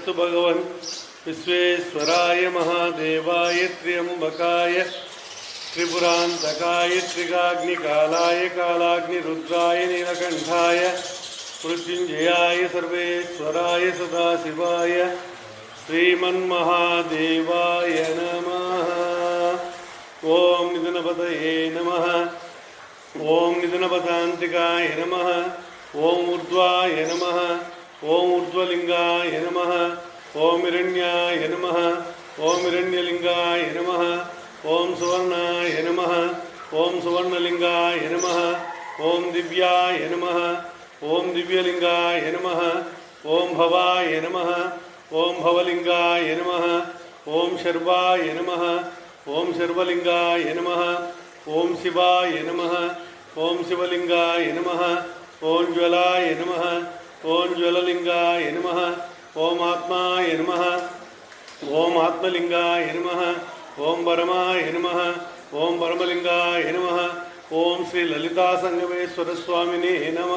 श्रीमन्नमोऽस्तु भगवन् विश्वेश्वराय महादेवाय त्र्यम्बकाय, त्रिपुरान्तकाय, त्रिकाग्निकालाय, कालाग्निरुद्राय, नीलकण्ठाय, मृत्युञ्जयाय सर्वेश्वराय सदाशिवाय, श्रीमन्महादेवाय नमः। ॐ निधनपतये नमः। ॐ निधनपदान्तिकाय नमः। ॐ ऊर्ध्वाय नमः। ஓம் இரண்யாய நம ஓம் இரண்யலிங்காய நம ஓம் சுவர்ணாய நம ஓம் சுவர்ணலிங்காய நம ஓம் திவ்யாய நம ஓம் திவ்யலிங்காய நம ஓம் பவாய நம ஓம் பவலிங்காய நம ஓம் சர்வாய நம ஓம் சர்வலிங்காய நம ஓம் சிவாய நம ஓம் சிவலிங்காய நம ஓம் ஜுவலாய நம ஓம் ஜுவலலிங்காய நம ஓம் ஆத்மா எனும ஓம் ஆத்மலிங்கா எனும ஓம் பரமா எனும ஓம் பரமலிங்கா எனும ஓம் ஸ்ரீ லலிதா சங்கமேஸ்வர சுவாமினே நம